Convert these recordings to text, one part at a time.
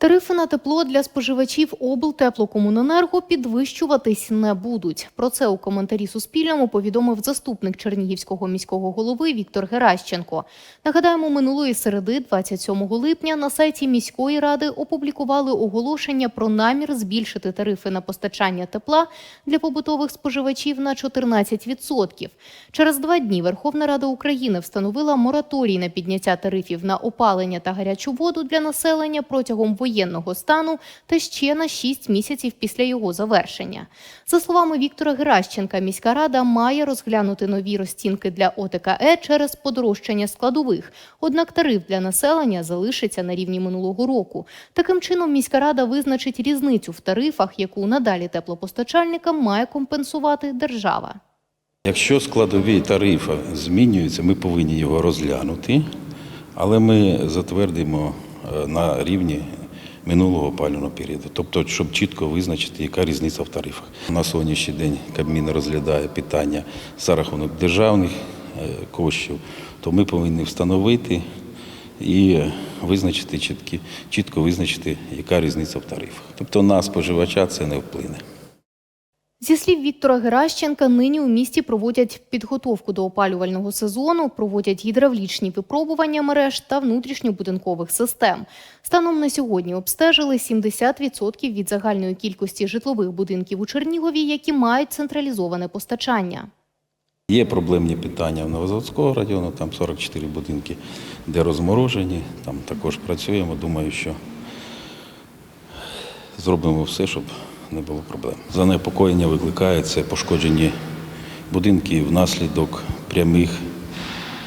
Тарифи на тепло для споживачів облтеплокомуненерго підвищуватись не будуть. Про це у коментарі Суспільному повідомив заступник Чернігівського міського голови Віктор Геращенко. Нагадаємо, минулої середи, 27 липня, на сайті міської ради опублікували оголошення про намір збільшити тарифи на постачання тепла для побутових споживачів на 14%. Через два дні Верховна Рада України встановила мораторій на підняття тарифів на опалення та гарячу воду для населення протягом воєнного стану та ще на 6 місяців після його завершення. За словами Віктора Геращенка, міська рада має розглянути нові розцінки для ОТКЕ через подорожчання складових. Однак тариф для населення залишиться на рівні минулого року. Таким чином, міська рада визначить різницю в тарифах, яку надалі теплопостачальникам має компенсувати держава. Якщо складові тарифи змінюються, ми повинні його розглянути, але ми затвердимо е, на рівні минулого опалювального періоду. Тобто, щоб чітко визначити, яка різниця в тарифах. На сьогоднішній день Кабмін розглядає питання за рахунок державних е, коштів, то ми повинні встановити і визначити чіткі, чітко визначити, яка різниця в тарифах. Тобто на споживача це не вплине. Зі слів Віктора Геращенка, нині у місті проводять підготовку до опалювального сезону, проводять гідравлічні випробування мереж та внутрішньобудинкових систем. Станом на сьогодні обстежили 70% від загальної кількості житлових будинків у Чернігові, які мають централізоване постачання. Є проблемні питання в Новозаводського району, там 44 будинки, де розморожені. Там також працюємо. Думаю, що зробимо все, щоб не було проблем. Занепокоєння викликає це пошкоджені будинки внаслідок прямих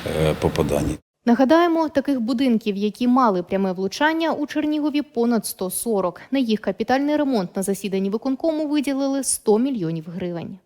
е, попадань. Нагадаємо, таких будинків, які мали пряме влучання у Чернігові, понад 140. На їх капітальний ремонт на засіданні виконкому виділили 100 мільйонів гривень.